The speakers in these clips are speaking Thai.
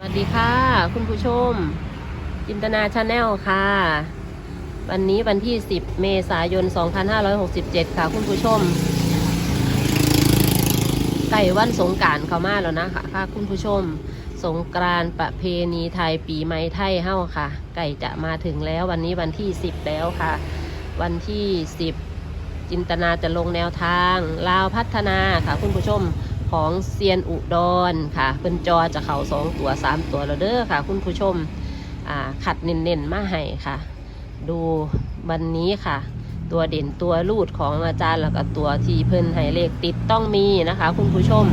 สวัสดีค่ะ คุณผู้ชม จินตนาชาแนลค่ะ วันนี้วันที่ 10 เมษายน 2567 ค่ะ คุณผู้ชมใกล้วันสงการเข้ามาแล้วนะคะค่ะ คุณผู้ชม สงกรานประเพณีไทยปีใหม่ไทยเฮ้าค่ะใกล้จะมาถึงแล้ววันนี้วันที่ 10 แล้วค่ะ วันที่ 10 จินตนาจะลงแนวทางลาวพัฒนาค่ะ คุณผู้ชม ของเซียนอุดรค่ะเพิ่นจอจะเข่าสองตัวสามตัวแล้วเด้อค่ะ คุณผู้ชมอ่าขัดเน้นๆมาให้ค่ะ ดูวันนี้ค่ะ ตัวเด่นตัวรูดของอาจารย์แล้วก็ตัวที่เพิ่นให้เลขติดต้องมีนะคะ คุณผู้ชม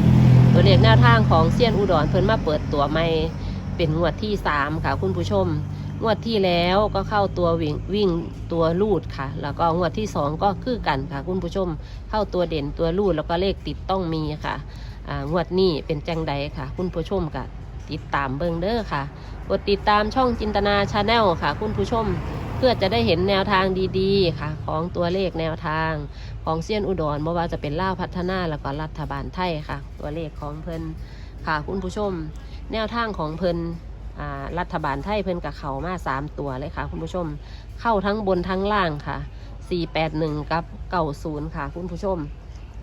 ตัวเลขแนวทางของเซียนอุดรเพิ่นมาเปิดตัวใหม่เป็นงวดที่สามค่ะ คุณผู้ชม งวดที่แล้วก็เข้าตัววิ่งวิ่งตัวลูดค่ะ แล้วก็งวดที่สองก็คือกันค่ะ คุณผู้ชมเข้าตัวเด่นตัวลูดแล้วก็เลขติดต้องมีค่ะงวดนี้เป็นจังใดค่ะ คุณผู้ชมก็ติดตามเบิงเด้อค่ะ กดติดตามช่องจินตนาชาแนลค่ะ คุณผู้ชมเพื่อจะได้เห็นแนวทางดีๆค่ะ ของตัวเลขแนวทางของเซียนอุดรไม่ว่าจะเป็นล่าพัฒนาแล้วก็รัฐบาลไทยค่ะ ตัวเลขของเพิ่นค่ะ คุณผู้ชม แนวทางของเพิ่น รัฐบาลไทยเพิ่นกับเขามาสามตัวเลยค่ะ คุณผู้ชมเข้าทั้งบนทั้งล่างค่ะ481กับ90ค่ะ คุณผู้ชม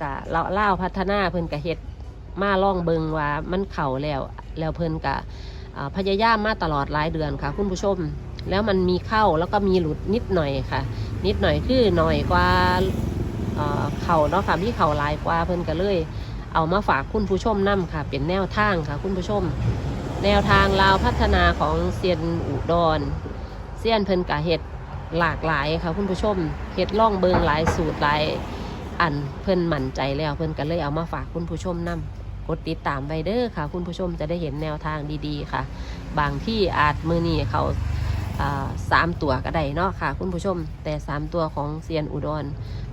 กะเราเล่าพัฒนาเพิ่นกะเฮ็ดมาล่องเบิงว่ามันเข่าแล้วแล้วเพิ่นกะพยายามมาตลอดหลายเดือนค่ะ คุณผู้ชม แล้วมันมีเข้าแล้วก็มีหลุดนิดหน่อยค่ะ นิดหน่อยคือหน่อยกว่าเข่าเนาะค่ะมีเข่าลายกว่าเพิ่นก็เลย เอามาฝากคุณผู้ชมนํค่ะ เป็นแนวทางค่ะ คุณผู้ชม แนวทางลาวพัฒนาของเซียนอุดรเซียนเพิ่นกะเฮ็ดหลากหลายค่ะคุณผู้ชมเฮ็ดล่องเบิงหลายสูตรหลายอันเพิ่นมั่นใจแล้วเพิ่นก็เลยเอามาฝากคุณผู้ชมนํกดติดตามไวเดอร์ค่ะ คุณผู้ชมจะได้เห็นแนวทางดีๆค่ะ บางที่อาจมือนี้เขาสามตัวก็ได้เนาะค่ะ คุณผู้ชม แต่สามตัวของเซียนอุดร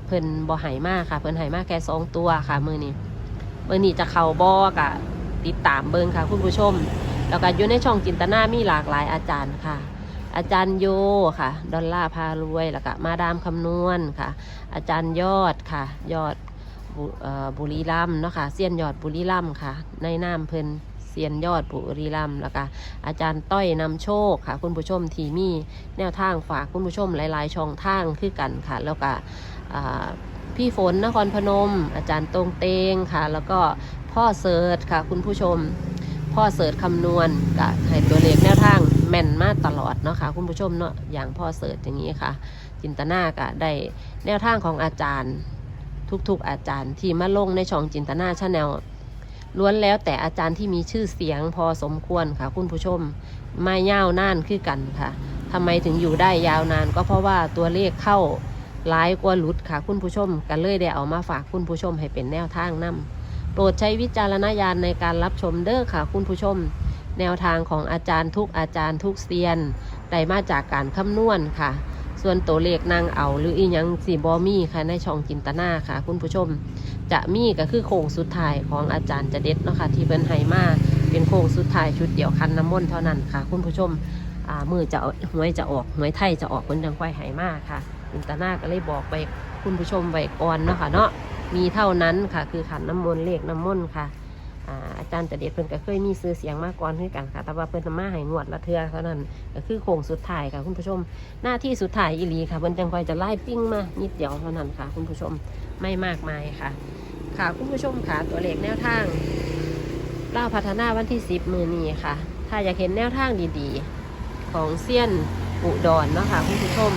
เพิ่นบ่หายมากค่ะ เพิ่นหายมากแค่สองตัวค่ะมือนี้มือนี้จะเข้าบ่อกะติดตามเบิงค่ะ คุณผู้ชม แล้วก็อยู่ในช่องจินตนามีหลากหลายอาจารย์ค่ะ อาจารย์โยค่ะ ดอลล่าพารวย แล้วก็มาดามคำนวณค่ะ อาจารย์ยอดค่ะ ยอดบุเอ่อบุรีรัมเนาะค่ะเซียนยอดบุรีรัมค่ะ ในนามเพิ่นเซียนยอดบุรีรัมแล้วก็อาจารย์ต้อยนำโชคค่ะ คุณผู้ชมทีมีแนวทางฝากคุณผู้ชมหลาย ๆ ช่องทางคือกันค่ะ แล้วก็พี่ฝนนครพนม อาจารย์ตรงเตงค่ะ แล้วก็พ่อเสิร์ชค่ะ คุณผู้ชม พ่อเสิร์ชคำนวณกับให้ตัวเลขแนวทางแม่นมากตลอดเนาะค่ะคุณผู้ชมเนาะอย่างพ่อเสิร์ชอย่างนี้ค่ะ จินตนากะได้แนวทางของอาจารย์ทุกๆอาจารย์ที่มาลงในช่องจินตนาชาแนลล้วนแล้วแต่อาจารย์ที่มีชื่อเสียงพอสมควรค่ะ คุณผู้ชมไม่ยาวนานคือกันค่ะทำไมถึงอยู่ได้ยาวนาน ก็เพราะว่าตัวเลขเข้าหลายกว่าหลุดค่ะ คุณผู้ชมกันเลยได้เอามาฝากคุณผู้ชมให้เป็นแนวทางนํโป รดใช้วิจารณญาณในการรับชมเด้อค่ะคุณผู้ชม แนวทางของอาจารย์ทุกอาจารย์ทุกเซียนได้มาจากการคำนวณค่ะ ส่วนตัวเลขนางเอาหรืออีหยังสีบอมี่ค่ะในช่องจินตนาค่ะ คุณผู้ชม จะมีก็คือโค้งสุดท้ายของอาจารย์จะเด็ดเนาะค่ะที่เป็นไฮมาเป็นโค้งสุดท้ายชุดเดียวคันน้ำมนต์เท่านั้นค่ะ คุณผู้ชมมือจะเอาหวยจะออกหวยไทยจะออกคนจังควายไฮมาค่ะจินตนาก็เลยบอกไปคุณผู้ชมไว้ก่อนเนาะค่ะเนาะ มีเท่านั้นค่ะ คือขันน้ำมนต์เลขน้ำมนต์ค่ะอาอาจารย์จะเด็ดเพิ่นก็เคยมีซื้อเสียงมาก่อนคือกันค่ะ แต่ว่าเพิ่นทำมาให้งวดละเทือเท่านั้นก็คือโค้งสุดท้ายค่ะคุณผู้ชม หน้าที่สุดท้ายอีหลีค่ะเพิ่นจังคอยจะไล่ปิ้งมานิดเดียวเท่านั้นค่ะ คุณผู้ชมไม่มากมายค่ะ ค่ะคุณผู้ชมค่ะตัวเลขแนวทางเล่าพัฒนาวันที่10มือนี้ค่ะ ถ้าอยากเห็นแนวทางดีๆ ของเซียนอุดรเนาะค่ะคุณผู้ชม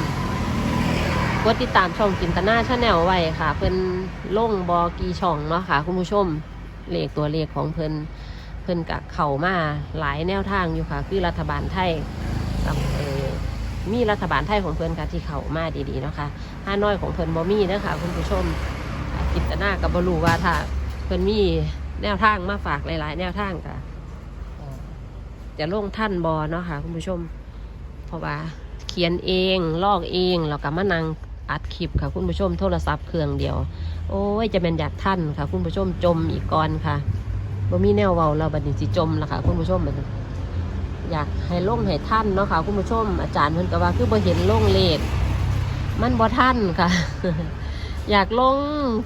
กดติดตามช่องจินตนาชาแนลไว้ค่ะ เพิ่นล่งบอกีช่องเนาะค่ะ คุณผู้ชมเลขตัวเลขของเพิ่นเพิ่นกะเข่ามาหลายแนวทางอยู่ค่ะ คือรัฐบาลไทยกับเออมีรัฐบาลไทยของเพิ่นค่ะที่เข่ามาดีๆเนาะค่ะห้าน้อยของเพิ่นบ่มีเด้อค่ะคุณผู้ชมจินตนากับบรูว่าถ้าเพิ่นมีแนวทางมาฝากหลายๆ แนวทางค่ะเอ่อจะลงท่านบอเนาะค่ะ คุณผู้ชม เพราะว่าเขียนเองลอกเองแล้วก็มานั่ง อัดคลิปค่ะ คุณผู้ชมโทรศัพท์เครื่องเดียว โอ้ยจะเป็นอยากท่านค่ะ คุณผู้ชมจมอีกก่อนค่ะบ่มีแนวเว้าเราบัดนี้สิจมละค่ะ คุณผู้ชมบัดนี้อยากให้ลงให้ท่านเนาะค่ะ คุณผู้ชมอาจารย์เพิ่นก็ว่าคือบ่เห็นลงเลขมันบ่ท่านค่ะ อยากลง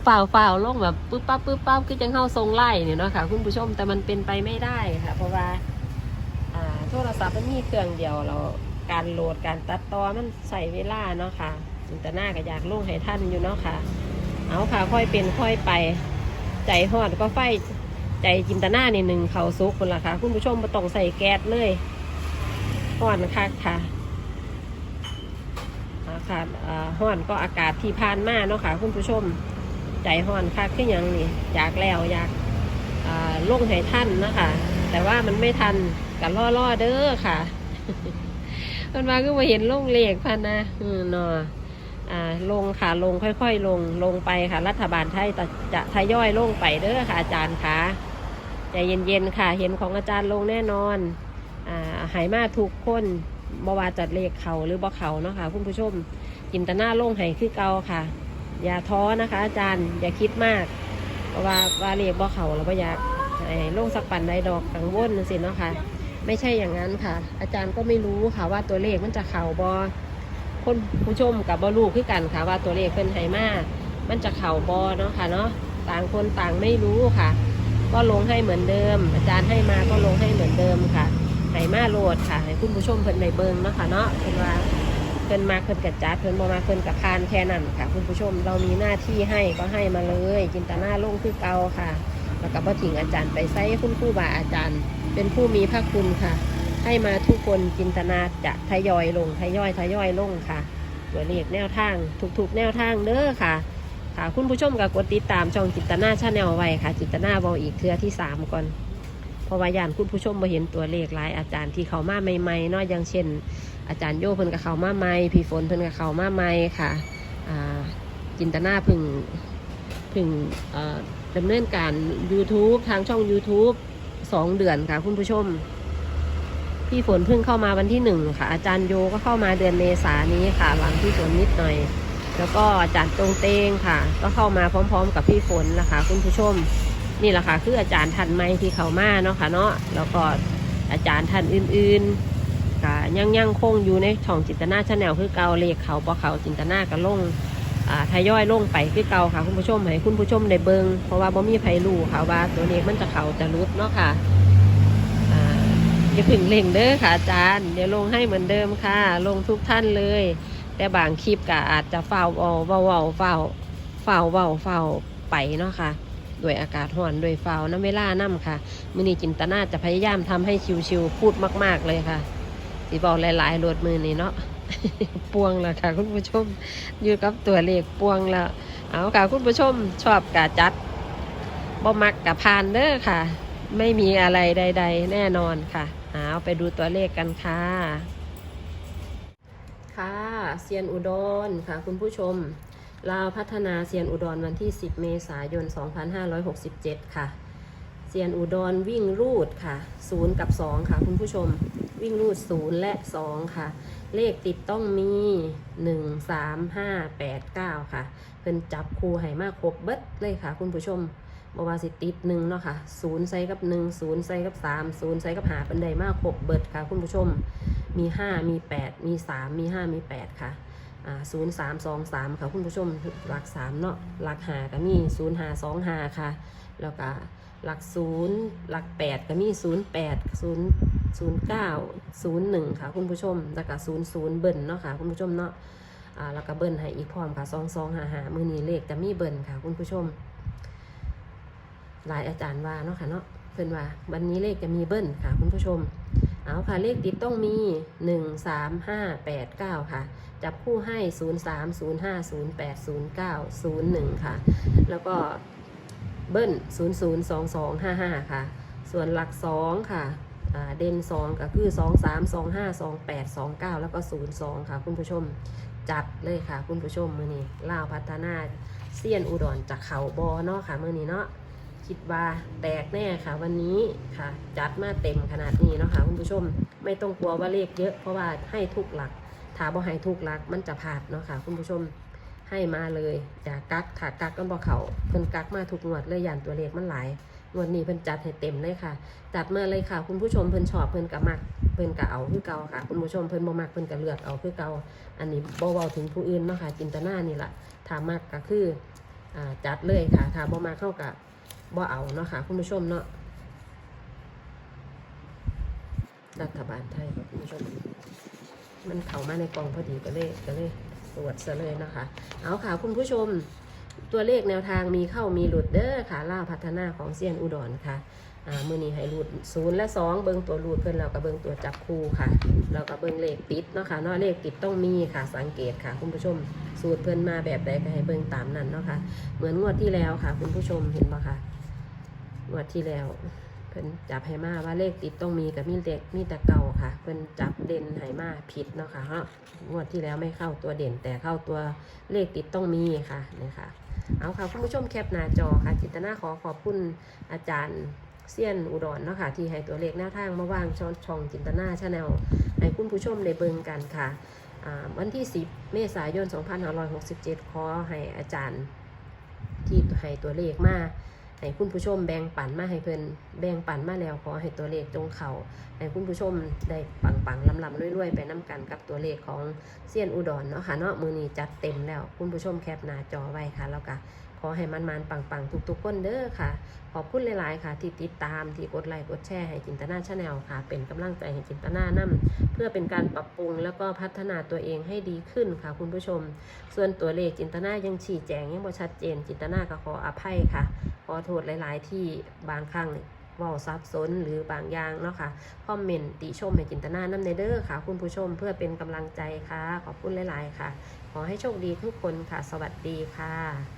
ฝ่าวฝ่าลงแบบปึ๊บปั๊บปึ๊บปั๊บคือจังเข้าทรงไล่เนี่ยเนาะค่ะ คุณผู้ชมแต่มันเป็นไปไม่ได้ค่ะ เพราะว่าอ่าโทรศัพท์มันมีเครื่องเดียวเราการโหลดการตัดต่อมันใส่เวลาเนาะค่ะ จินตนาก็อยากลงให้ท่านอยู่เนาะค่ะ เอาค่ะค่อยเป็นค่อยไป ใจหอดก็ไฟใจจินตนานี่หนึ่งเขาซุกคนละค่ะ คุณผู้ชมมาต้องใส่แก๊สเลยห่อนค่ะค่ะอ่าค่ะอ่าห่อนก็อากาศที่ผ่านมาเนาะค่ะ คุณผู้ชม ใจห่อนค่ะขึ้นยังนี่อยากแล้วอยากลงให้ท่านนะคะ แต่ว่ามันไม่ทันกันล่อๆเด้อค่ะมันมาก็มาเห็นลงเลขพันนะอืมเนออ่า ลงค่ะลงค่อยๆ ลงลงไปค่ะ รัฐบาลไทยจะทยอยลงไปเด้อค่ะอาจารย์คะใจเย็นๆค่ะ เห็นของอาจารย์ลงแน่นอนอ่าหายมาทุกคนบว่าจัดเลขเขาหรือบ่เขาเนาะค่ะคุณผู้ชมจินตนาลงให้คือเก่าค่ะ อย่าท้อนะคะ อาจารย์อย่าคิดมากเพราะว่าว่าเลขบ่เขาเราก็อยากลงสักปันใดดอกกังวลสิเนาะค่ะ ไม่ใช่อย่างนั้นค่ะ อาจารย์ก็ไม่รู้ค่ะว่าตัวเลขมันจะเข่าบอ คนผู้ชมกับบอลูคือกันค่ะว่าตัวเลขเป็นไฮมามันจะเข่าบอเนาะค่ะเนาะต่างคนต่างไม่รู้ค่ะ ก็ลงให้เหมือนเดิม อาจารย์ให้มาก็ลงให้เหมือนเดิมค่ะไฮมาโหลดค่ะให้คุณผู้ชมเพิ่นในเบิงเนาะค่ะเนาะเพิ่นว่าเพิ่นมาเพิ่นกัดจัดเพิ่นบ่มาเพิ่นกับพานแค่นั้นค่ะ คุณผู้ชมเรามีหน้าที่ให้ก็ให้มาเลย จินตนาลงคือเก่าค่ะแล้วก็บ่ทิ้งอาจารย์ไปใส่คุณครูบาอาจารย์ เป็นผู้มีพระคุณค่ะ ให้มาทุกคนจินตนาจะทยอยลงทยอยทยอยลงค่ะ ตัวเลขแนวทางถูกๆแนวทางเด้อค่ะ ค่ะคุณผู้ชมก็กดติดตามช่องจินตนาชาแนลไว้ค่ะ จินตนาบอกอีกเทือที่สามก่อนเพราะว่ายานคุณผู้ชมมาเห็นตัวเลขหลายอาจารย์ที่เขามาใหม่ๆนาะอย่างเช่น อาจารย์โยเพิ่นกับเขามาใหม่พี่ฝนเพิ่นกับเขามาใหม่ค่ะจินตนาพึ่งพึ่งดำเนินการ YouTube ทางช่อง YouTube สองเดือนค่ะคุณผู้ชม พี่ฝนเพิ่งเข้ามาวันที่หนึ่งค่ะ อาจารย์โยก็เข้ามาเดือนเมษายนี้ค่ะ หลังพี่ฝนนิดหน่อย แล้วก็อาจารย์ตรงเตงค่ะ ก็เข้ามาพร้อม ๆ กับพี่ฝนนะคะ คุณผู้ชมนี่แหละค่ะ คืออาจารย์ทันไม่ที่เขามาเนาะค่ะเนาะแล้วก็อาจารย์ท่านอื่นๆก็ยังยังคงอยู่ในช่องจินตนาชาแนลคือเกาเลขเขาบ่เขาจินตนาก็ลงอ่าทยอยลงไปคือเก่าค่ะคุณผู้ชมให้คุณผู้ชมได้เบิงเพราะว่าบ่มีไผรู้ค่ะว่าตัวเลขมันจะเขาจะรุดเนาะค่ะ อย่าพึ่งเล่งเด้อค่ะอาจารย์ เดี๋ยวลงให้เหมือนเดิมค่ะ ลงทุกท่านเลย แต่บางคลิปก็อาจจะเฝ้าเอาเว้าเว้าเฝ้าเฝ้าเว้าเฝ้าไปเนาะค่ะด้วยอากาศร้อนด้วยเฝ้าน้ำเวลาน้ำค่ะมือนี้จินตนาจะพยายามทำให้ชิวๆพูดมาก ๆเลยค่ะสีบอกหลายๆโหลดมือนี้เนาะปวงแล้วค่ะ คุณผู้ชมอยู่กับตัวเลขปวงแล้วเอาค่ะคุณผู้ชมชอบกะจัดบ่มักกะพานเด้อค่ะ ไม่มีอะไรใด ๆ แน่นอนค่ะ เอาไปดูตัวเลขกันค่ะ ค่ะเซียนอุดรค่ะคุณผู้ชมลาวพัฒนาเซียนอุดรวันที่ 10 เมษายน 2567 ค่ะเซียนอุดรวิ่งรูดค่ะ0กับ 2 ค่ะคุณผู้ชมวิ่งรูด 0 และ 2 ค่ะ เลขติดต้องมี 1 3 5 8 9 ค่ะ เพิ่นจับคู่ให้มาครบเบิดเลยค่ะคุณผู้ชม บว่าสิติดหนึ่งเนาะค่ะศูนย์ใส่กับหนึ่งศูนย์ใส่กับสามศูนย์ใส่กับหาเป็นไดมากครบเบิดค่ะ คุณผู้ชมมีห้ามีแปดมีสามมีห้ามีแปดค่ะศูนย์สามสองสามค่ะคุณผู้ชมหลักสามเนาะหลักหาก็มีศูนย์หาสองหาค่ะ แล้วก็หลักศูนย์หลักแปดก็มีศูนย์แปดศูนย์ศูนย์เก้าศูนย์หนึ่งค่ะคุณผู้ชม แล้วก็ศูนย์ศูนย์เบิ้ลเนาะค่ะคุณผู้ชมเนาะแล้วก็เบิ้ลให้อีกพร้อมค่ะสองสองหาหามือนี้เลขจะมีเบิ้ลค่ะคุณผู้ชม หลายอาจารย์ว่าเนาะค่ะเนาะเพื่อนว่าวันนี้เลขจะมีเบิ้ลค่ะคุณผู้ชม เอาค่ะเลขติดต้องมี 1 3 5 8 9 ค่ะ จับคู่ให้ 0 3 0 5 0 8 0 9 0 1 ค่ะ แล้วก็เบิ้ล0 0 2 2 5 5 ค่ะ ส่วนหลัก 2 ค่ะเด่น2ก็คือ 2 3 2 5 2 8 2 9 แล้วก็ 0 2 ค่ะ คุณผู้ชมจัดเลยค่ะ คุณผู้ชมมือนี้ล่าวพัฒนาเซียนอุดรจากเขาบอเนาะค่ะมือนี้เนาะ คิดว่าแตกแน่ค่ะ วันนี้ค่ะ จัดมาเต็มขนาดนี้เนาะค่ะคุณผู้ชมไม่ต้องกลัวว่าเลขเยอะเพราะว่าให้ทุกหลักถ้าบ่ให้ทุกหลักมันจะพลาดเนาะค่ะคุณผู้ชมให้มาเลยจากกักถ้ากักกันบ่เขาเพิ่นกักมาทุกงวดเลยย่านตัวเลขมันหลายงวดนี้เพิ่นจัดให้เต็มเลยค่ะ จัดมาเลยค่ะ คุณผู้ชมเพิ่นชอบเพิ่นกะมักเพิ่นกะเอาคือเก่าค่ะ คุณผู้ชมเพิ่นบ่มักเพิ่นกะเลือกเอาคือเก่าอันนี้บ่เว้าถึงผู้อื่นเนาะค่ะจินตนานี่ล่ะถ้ามักก็คืออ่าจัดเลยค่ะถ้าบ่มักเข้ากับ บ่เอาเนาะค่ะคุณผู้ชมเนาะรัฐบาลไทยค่ะคุณผู้ชม มันเข้ามาในกองพอดีก็เลยก็เลยตรวจซะเลยนะคะ เอาค่ะคุณผู้ชมตัวเลขแนวทางมีเข้ามีหลุดเด้อค่ะล่าพัฒนาของเซียนอุดรค่ะมือนี้ให้หลุดศูนย์และสองเบิ้งตัวหลุดเพิ่อนเราก็เบิ้งตัวจับคู่ค่ะ เราก็เบิ้งเลขติดเนาะค่ะเนาะเลขติดต้องมีค่ะสังเกตค่ะ คุณผู้ชมสูตรเพิ่อนมาแบบใดก็ให้เบิ้งตามนั้นเนาะค่ะเหมือนงวดที่แล้วค่ะ คุณผู้ชมเห็นปะคะ งวดที่แล้ว เพิ่นจับให้มาว่าเลขติดต้องมีกับมีเด็กมีแต่เก่าค่ะ เพิ่นจับเด่นให้มาผิดเนาะค่ะเนาะงวดที่แล้วไม่เข้าตัวเด่นแต่เข้าตัวเลขติดต้องมีค่ะนี่ค่ะ เอาค่ะคุณผู้ชมแคปหน้าจอค่ะ จินตนาขอขอบคุณอาจารย์เซียนอุดรเนาะค่ะที่ให้ตัวเลขแนวทางมาวางช่องช่องจินตนาชาแนลให้คุณผู้ชมได้เบิ่งกันค่ะวันที่ 10 เมษายน 2567 ขอให้อาจารย์ที่ให้ตัวเลขมา ให้คุณผู้ชมแบ่งปันมาให้เพิ่นแบ่งปันมาแล้วขอให้ตัวเลขจงเขาให้คุณผู้ชมได้ปังปังๆลำลำรวยๆไปน้กันกับตัวเลขของเซียนอุดรเนาะค่ะเนาะมือนี้จัดเต็มแล้ว คุณผู้ชมแคปหน้าจอไว้ค่ะแล้วก็ขอให้มันมันๆปังๆทุกๆคนเด้อค่ะ ขอบคุณหลายๆค่ะ ที่ติดตามที่กดไลค์กดแชร์ให้จินตนาชาแนลค่ะ เป็นกำลังใจให้จินตนานํเพื่อเป็นการปรับปรุงแล้วก็พัฒนาตัวเองให้ดีขึ้นค่ะ คุณผู้ชม ส่วนตัวเลขจินตนายังชี้แจงยังบ่ชัดเจนจินตนาก็ขออภัยค่ะ ขอโทษหลาย ๆ ที่บางครั้งว่าซับซ้อนหรือบางอย่างเนาะค่ะคอมเมนต์ติชมให้จินตนานํในเด้อค่ะ คุณผู้ชมเพื่อเป็นกำลังใจค่ะ ขอบคุณหลาย ๆ ค่ะ ขอให้โชคดีทุกคนค่ะ สวัสดีค่ะ